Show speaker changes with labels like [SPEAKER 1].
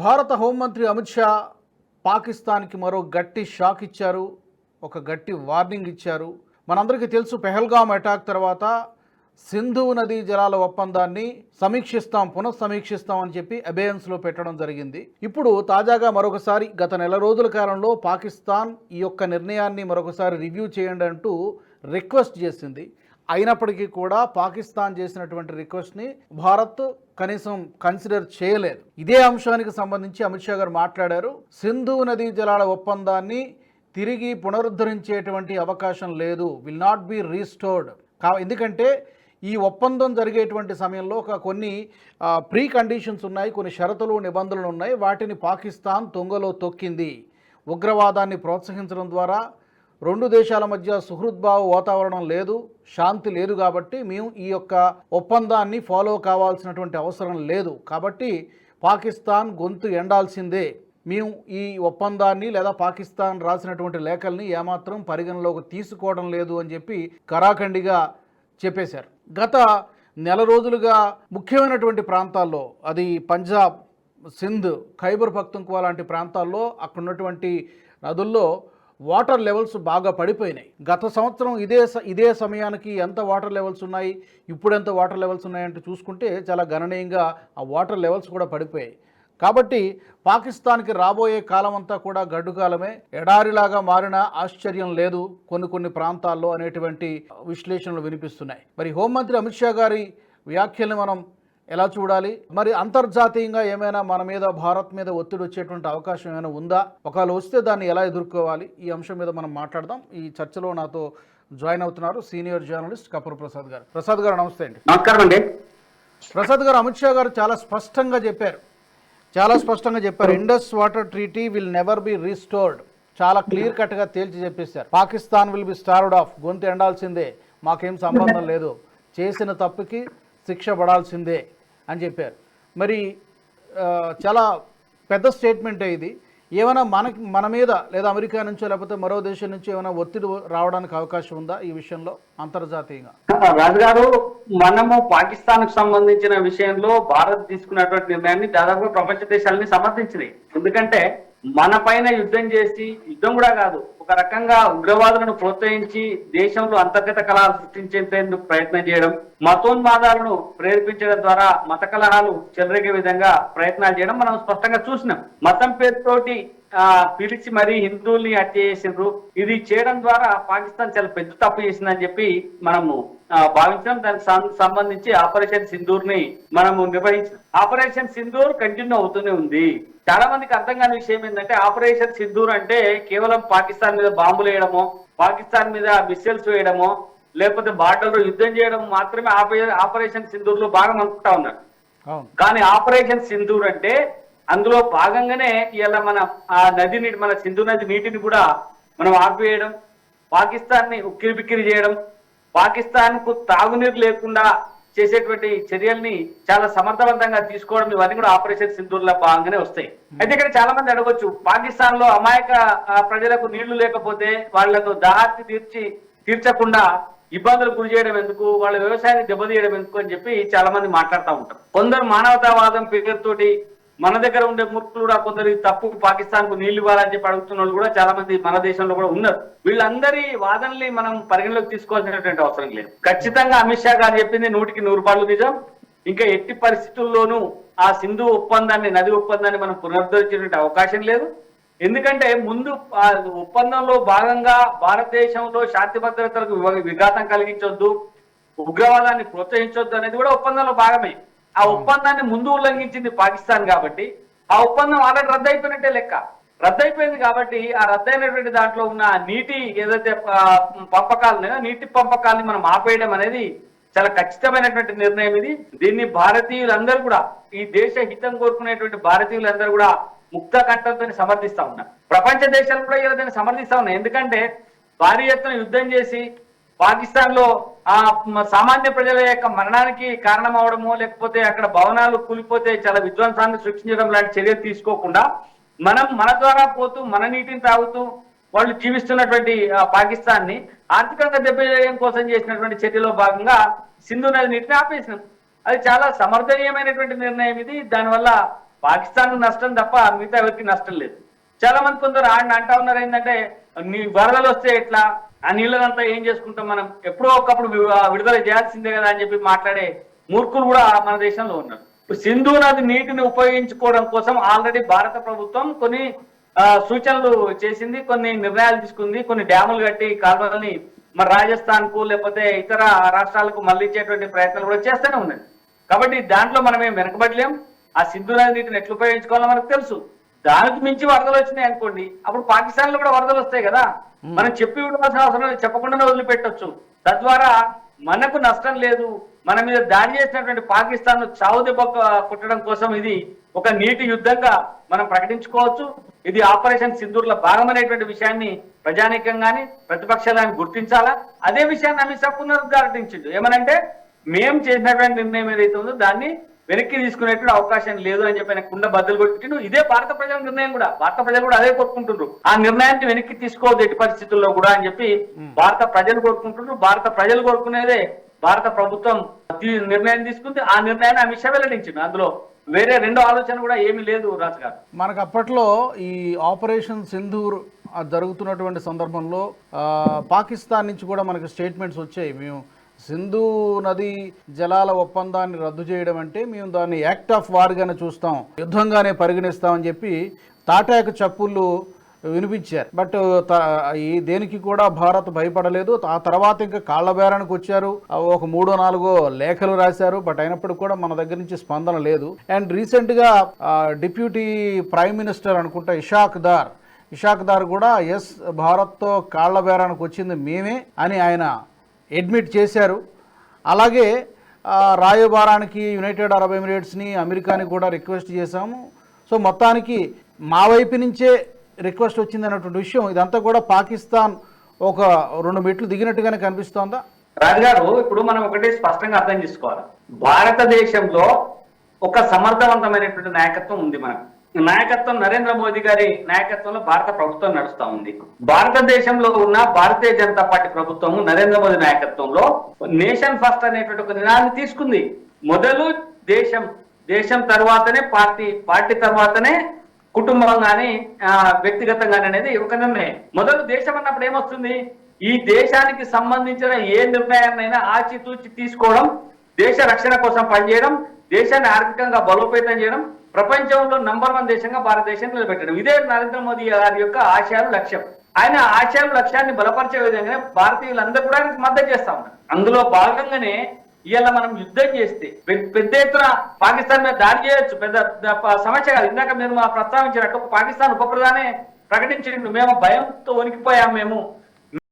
[SPEAKER 1] భారత హోంమంత్రి అమిత్ షా పాకిస్తాన్కి మరో గట్టి షాక్ ఇచ్చారు ఒక గట్టి వార్నింగ్ ఇచ్చారు. మనందరికీ తెలుసు పెహల్గాం అటాక్ తర్వాత సింధు నదీ జలాల ఒప్పందాన్ని సమీక్షిస్తాం పునఃసమీక్షిస్తాం అని చెప్పి అబేయన్స్లో పెట్టడం జరిగింది. ఇప్పుడు తాజాగా మరొకసారి గత నెల రోజుల కాలంలో పాకిస్తాన్ ఈ యొక్క నిర్ణయాన్ని మరొకసారి రివ్యూ చేయండి అంటూ రిక్వెస్ట్ చేసింది. అయినప్పటికీ కూడా పాకిస్తాన్ చేసినటువంటి రిక్వెస్ట్ని భారత్ కనీసం కన్సిడర్ చేయలేదు. ఇదే అంశానికి సంబంధించి అమిత్ షా గారు మాట్లాడారు. సింధు నదీ జలాల ఒప్పందాన్ని తిరిగి పునరుద్ధరించేటువంటి అవకాశం లేదు. విల్ నాట్ బి రీస్టోర్డ్ కా ఎందుకంటే ఈ ఒప్పందం జరిగేటువంటి సమయంలో ఒక కొన్ని ప్రీ కండిషన్స్ ఉన్నాయి. కొన్ని షరతులు నిబంధనలు ఉన్నాయి. వాటిని పాకిస్తాన్ తొంగలో తొక్కింది. ఉగ్రవాదాన్ని ప్రోత్సహించడం ద్వారా రెండు దేశాల మధ్య సుహృద్భావ వాతావరణం లేదు శాంతి లేదు కాబట్టి మేము ఈ యొక్క ఒప్పందాన్ని ఫాలో కావాల్సినటువంటి అవసరం లేదు. కాబట్టి పాకిస్తాన్ గొంతు ఎండాల్సిందే. మేము ఈ ఒప్పందాన్ని లేదా పాకిస్తాన్ రాసినటువంటి లేఖల్ని ఏమాత్రం పరిగణలోకి తీసుకోవడం లేదు అని చెప్పి కరాఖండిగా చెప్పేశారు. గత నెల రోజులుగా ముఖ్యమైనటువంటి ప్రాంతాల్లో అది పంజాబ్ సింధ్ ఖైబర్ పఖ్తుంక్వా లాంటి ప్రాంతాల్లో అక్కడ ఉన్నటువంటి నదుల్లో వాటర్ లెవెల్స్ బాగా పడిపోయినాయి. గత సంవత్సరం ఇదే స- ఇదే సమయానికి ఎంత వాటర్ లెవెల్స్ ఉన్నాయి ఇప్పుడు ఎంత వాటర్ లెవెల్స్ ఉన్నాయంటే చూసుకుంటే చాలా గణనీయంగా ఆ వాటర్ లెవెల్స్ కూడా పడిపోయాయి. కాబట్టి పాకిస్తాన్కి రాబోయే కాలం అంతా కూడా గడ్డు కాలమే ఎడారిలాగా మారిన ఆశ్చర్యం లేదు కొన్ని కొన్ని ప్రాంతాల్లో అనేటువంటి విశ్లేషణలు వినిపిస్తున్నాయి. మరి హోంమంత్రి అమిత్ షా గారి వ్యాఖ్యల్ని మనం ఎలా చూడాలి? మరి అంతర్జాతీయంగా ఏమైనా మన మీద భారత్ మీద ఒత్తిడి వచ్చేటువంటి అవకాశం ఏమైనా ఉందా? ఒకవేళ వస్తే దాన్ని ఎలా ఎదుర్కోవాలి? ఈ అంశం మీద మనం మాట్లాడదాం. ఈ చర్చలో నాతో జాయిన్ అవుతున్నారు సీనియర్ జర్నలిస్ట్ కపూర్ ప్రసాద్ గారు. ప్రసాద్ గారు నమస్తే అండి.
[SPEAKER 2] నమస్కారం అండి.
[SPEAKER 1] ప్రసాద్ గారు అమిత్ షా గారు చాలా స్పష్టంగా చెప్పారు. చాలా స్పష్టంగా చెప్పారు. Indus water treaty will never be restored. చాలా క్లియర్ కట్గా తేల్చి చెప్పేశారు. Pakistan will be starved off. గొంతు ఎండాల్సిందే. మాకేం సంబంధం లేదు. చేసిన తప్పుకి శిక్ష పడాల్సిందే. అని చెప్పారు. మరి ఆ, చాలా పెద్ద స్టేట్మెంటే ఇది. ఏమైనా మనకి మన మీద లేదా అమెరికా నుంచో లేకపోతే మరో దేశం నుంచి ఏమైనా ఒత్తిడి రావడానికి అవకాశం ఉందా ఈ విషయంలో అంతర్జాతీయంగా?
[SPEAKER 2] రాజు గారు మనము పాకిస్తాన్కు సంబంధించిన విషయంలో భారత్ తీసుకున్నటువంటి నిర్ణయాన్ని దాదాపు ప్రపంచ దేశాలని సమర్థించినాయి. ఎందుకంటే మన పైన యుద్ధం చేసి యుద్ధం కూడా కాదు ఒక రకంగా ఉగ్రవాదులను ప్రోత్సహించి దేశంలో అంతర్గత కళలు సృష్టించేందుకు ప్రయత్నం చేయడం మతోన్మాదాలను ప్రేరేపించడం ద్వారా మత కలహాలు చెలరేగే విధంగా ప్రయత్నాలు చేయడం మనం స్పష్టంగా చూసినాం. మతం పేరుతోటి ఆ, పిలిచి మరీ హిందువుల్ని హత్య చేసిండ్రు. ఇది చేయడం ద్వారా పాకిస్తాన్ చాలా పెద్ద తప్పు చేసిందని చెప్పి మనము భావించడం దానికి సంబంధించి ఆపరేషన్ సింధూర్ని మనము నిర్వహించాం ఆపరేషన్ సింధూర్ కంటిన్యూ అవుతూనే ఉంది. చాలా మందికి అర్థం కాని విషయం ఏంటంటే ఆపరేషన్ సింధూర్ అంటే కేవలం పాకిస్తాన్ మీద బాంబులు వేయడమో పాకిస్తాన్ మీద మిస్సైల్స్ వేయడమో లేకపోతే బార్డర్లో యుద్ధం చేయడం మాత్రమే ఆపరే- ఆపరేషన్ సింధూర్లో భాగం అనుకుంటా ఉన్నారు. కానీ ఆపరేషన్ సింధూర్ అంటే అందులో భాగంగానే ఇలా మన ఆ నది నీటి మన సింధు నది నీటిని కూడా మనం ఆపివేయడం పాకిస్తాన్ని ఉక్కిరి బిక్కిరి చేయడం పాకిస్తాన్కు తాగునీరు లేకుండా చేసేటువంటి చర్యల్ని చాలా సమర్థవంతంగా తీసుకోవడం ఇవన్నీ కూడా ఆపరేషన్ సింధూర్లో భాగంగానే వస్తాయి. అయితే ఇక్కడ చాలా మంది అడగొచ్చు పాకిస్తాన్లో అమాయక ప్రజలకు నీళ్ళు లేకపోతే వాళ్ళకు దాహార్తి తీర్చి తీర్చకుండా ఇబ్బందులు గురి చేయడం ఎందుకు వాళ్ళ వ్యవసాయాన్ని దెబ్బతీయడం ఎందుకు అని చెప్పి చాలా మంది మాట్లాడుతూ ఉంటారు. కొందరు మానవతావాదం పేరుతోటి మన దగ్గర ఉండే మూర్ఖులు కూడా కొందరు తప్పు పాకిస్తాన్కు నీళ్ళు ఇవ్వాలని చెప్పి అడుగుతున్న వాళ్ళు కూడా చాలా మంది మన దేశంలో కూడా ఉన్నారు. వీళ్ళందరి వాదనల్ని మనం పరిగణలోకి తీసుకోవాల్సినటువంటి అవసరం లేదు. ఖచ్చితంగా అమిత్ షా గారు చెప్పింది నూటికి నూరు పాళ్ళు నిజం. ఇంకా ఎట్టి పరిస్థితుల్లోనూ ఆ సింధు ఒప్పందాన్ని నది ఒప్పందాన్ని మనం పునరుద్ధరించేటువంటి అవకాశం లేదు. ఎందుకంటే ముందు ఆ ఒప్పందంలో భాగంగా భారతదేశంలో శాంతి భద్రతలకు విఘాతం కలిగించొద్దు ఉగ్రవాదాన్ని ప్రోత్సహించొద్దు అనేది కూడా ఒప్పందంలో భాగమే. ఆ ఒప్పందాన్ని ముందు ఉల్లంఘించింది పాకిస్తాన్ కాబట్టి ఆ ఒప్పందం ఆల్రెడీ రద్దయిపోయినట్టే లెక్క. రద్దయిపోయింది కాబట్టి ఆ రద్దయినటువంటి దాంట్లో ఉన్న నీటి ఏదైతే ఆ, నీటి పంపకాలని మనం ఆపేయడం అనేది చాలా ఖచ్చితమైనటువంటి నిర్ణయం ఇది. దీన్ని భారతీయులందరూ కూడా ఈ దేశ హితం కోరుకునేటువంటి భారతీయులందరూ కూడా ముక్త కంఠంతో సమర్థిస్తా ఉన్నారు. ప్రపంచ దేశాలు కూడా ఇలా దీన్ని సమర్థిస్తా ఉన్నాయి. ఎందుకంటే భారీ ఎత్తున యుద్ధం చేసి పాకిస్తాన్లో ఆ సామాన్య ప్రజల యొక్క మరణానికి కారణం అవడమో లేకపోతే అక్కడ భవనాలు కూలిపోతే చాలా విధ్వంసాన్ని సృష్టించడం లాంటి చర్యలు తీసుకోకుండా మనం మన ద్వారా పోతూ మన నీటిని తాగుతూ వాళ్ళు జీవిస్తున్నటువంటి ఆ, పాకిస్తాన్ని ఆర్థికంగా దెబ్బతీయడం కోసం చేసినటువంటి చర్యలో భాగంగా సింధు నది నీటిని ఆపేసినాం. అది చాలా సమర్థనీయమైనటువంటి నిర్ణయం ఇది. దానివల్ల పాకిస్తాన్ నష్టం తప్ప మిగతా ఎవరికి నష్టం లేదు. చాలా మంది కొందరు ఆయన అంటా ఉన్నారు ఏంటంటే నీ వరదలు వస్తే ఎట్లా? ఆ నీళ్ళనంతా ఏం చేసుకుంటాం మనం? ఎప్పుడో ఒకప్పుడు విడుదల చేయాల్సిందే కదా అని చెప్పి మాట్లాడే మూర్ఖులు కూడా మన దేశంలో ఉన్నారు. ఇప్పుడు సింధు నది నీటిని ఉపయోగించుకోవడం కోసం ఆల్రెడీ భారత ప్రభుత్వం కొన్ని సూచనలు చేసింది కొన్ని నిర్ణయాలు తీసుకుంది కొన్ని డ్యాములు కట్టి కాలువలని మరి రాజస్థాన్కు లేకపోతే ఇతర రాష్ట్రాలకు మళ్ళించేటువంటి ప్రయత్నాలు కూడా చేస్తూనే ఉన్నాయి కాబట్టి దాంట్లో మనం ఏం వెనకబడలేం. ఆ సింధు నది నీటిని ఎట్లా ఉపయోగించుకోవాలో మనకు తెలుసు. దానికి మించి వరదలు వచ్చినాయి అనుకోండి అప్పుడు పాకిస్తాన్లో కూడా వరదలు వస్తాయి కదా. మనం చెప్పి ఇవ్వాల్సిన అవసరం లేదు చెప్పకుండానే వదిలిపెట్టొచ్చు. తద్వారా మనకు నష్టం లేదు మన మీద దాడి చేసినటువంటి పాకిస్తాన్ చావు దెబ్బ కొట్టడం కోసం ఇది ఒక నీటి యుద్ధంగా మనం ప్రకటించుకోవచ్చు. ఇది ఆపరేషన్ సింధూర్ల భాగం అనేటువంటి విషయాన్ని ప్రజానీకం గాని ప్రతిపక్షాలు గాని గుర్తించాలా? అదే విషయాన్ని అమిత్ షా పునరుద్ఘాటించిండు ఏమనంటే మేము చేసినటువంటి నిర్ణయం ఏదైతే ఉందో దాన్ని వెనక్కి తీసుకునేటువంటి అవకాశం లేదు అని చెప్పి ఆయన కుండ బద్దలు కొట్టిండు. ఇదే భారత ప్రజల నిర్ణయం కూడా. భారత ప్రజలు కూడా అదే కోరుకుంటున్నారు ఆ నిర్ణయాన్ని వెనక్కి తీసుకోవద్దు ఎట్టి పరిస్థితుల్లో కూడా అని చెప్పి భారత ప్రజలు కోరుకుంటున్నారు భారత ప్రజలు కోరుకునేదే భారత ప్రభుత్వం నిర్ణయం తీసుకుంది. ఆ నిర్ణయాన్ని అమిత్ షా వెల్లడించిండు. అందులో వేరే రెండో ఆలోచన కూడా ఏమీ లేదు రాజు గారు.
[SPEAKER 1] మనకు అప్పట్లో ఈ ఆపరేషన్ సింధూర్ జరుగుతున్నటువంటి సందర్భంలో పాకిస్తాన్ నుంచి కూడా మనకు స్టేట్మెంట్స్ వచ్చాయి. మేము సింధు నది జలాల ఒప్పందాన్ని రద్దు చేయడం అంటే మేము దాన్ని యాక్ట్ ఆఫ్ వార్గానే చూస్తాం యుద్ధంగానే పరిగణిస్తామని చెప్పి తాటాకు చప్పుళ్ళు వినిపించారు. బట్ త- ఈ దేనికి కూడా భారత్ భయపడలేదు. ఆ తర్వాత ఇంకా కాళ్ళ బేరానికి వచ్చారు ఒక మూడో నాలుగో లేఖలు రాశారు. బట్ అయినప్పటికీ కూడా మన దగ్గర నుంచి స్పందన లేదు. అండ్ రీసెంట్గా డిప్యూటీ ప్రైమ్ మినిస్టర్ అనుకుంటా ఇషాక్ దార్ ఇషాక్ దార్ కూడా ఎస్ భారత్తో కాళ్ళ బేరానికి వచ్చింది మేమే అని ఆయన అడ్మిట్ చేశారు. అలాగే రాయబారానికి యునైటెడ్ అరబ్ ఎమిరేట్స్ని అమెరికాని కూడా రిక్వెస్ట్ చేశాము. సో మొత్తానికి మా వైపు నుంచే రిక్వెస్ట్ వచ్చింది అన్నటువంటి విషయం ఇదంతా కూడా పాకిస్తాన్ ఒక రెండు మెట్లు దిగినట్టుగానే కనిపిస్తోందా?
[SPEAKER 2] రాజుగారు ఇప్పుడు మనం ఒకటి స్పష్టంగా అర్థం చేసుకోవాలి. భారతదేశంలో ఒక సమర్థవంతమైనటువంటి నాయకత్వం ఉంది మనకు. నాయకత్వం నరేంద్ర మోదీ గారి నాయకత్వంలో భారత ప్రభుత్వం నడుస్తా ఉంది. భారతదేశంలో ఉన్న భారతీయ జనతా పార్టీ ప్రభుత్వము నరేంద్ర మోదీ నాయకత్వంలో నేషన్ ఫస్ట్ అనేటువంటి ఒక నినాదాన్ని తీసుకుంది. మొదలు దేశం దేశం తర్వాతనే పార్టీ పార్టీ తర్వాతనే కుటుంబం కానీ వ్యక్తిగతంగానే అనేది ఒక నిర్ణయం. మొదలు దేశం అన్నప్పుడు ఏమొస్తుంది? ఈ దేశానికి సంబంధించిన ఏ నిర్ణయాన్నైనా ఆచితూచి తీసుకోవడం దేశ రక్షణ కోసం పనిచేయడం దేశాన్ని ఆర్థికంగా బలోపేతం చేయడం ప్రపంచంలో నంబర్ వన్ దేశంగా భారతదేశం నిలబెట్టడం. ఇదే నరేంద్ర మోదీ గారి యొక్క ఆశయాలు లక్ష్యం. ఆయన ఆశయాలు లక్ష్యాన్ని బలపరిచే విధంగానే భారతీయులందరూ కూడా ఆయనకు మద్దతు చేస్తా ఉన్నారు. అందులో భాగంగానే ఇవాళ మనం యుద్ధం చేస్తే పెద్ద ఎత్తున పాకిస్తాన్ మీద దాడి చేయొచ్చు. పెద్ద సమస్య కాదు. ఇందాక మీరు మా ప్రస్తావించినట్టు పాకిస్తాన్ ఉప ప్రధాని ప్రకటించిండు. మేము భయంతో వణికిపోయాం మేము.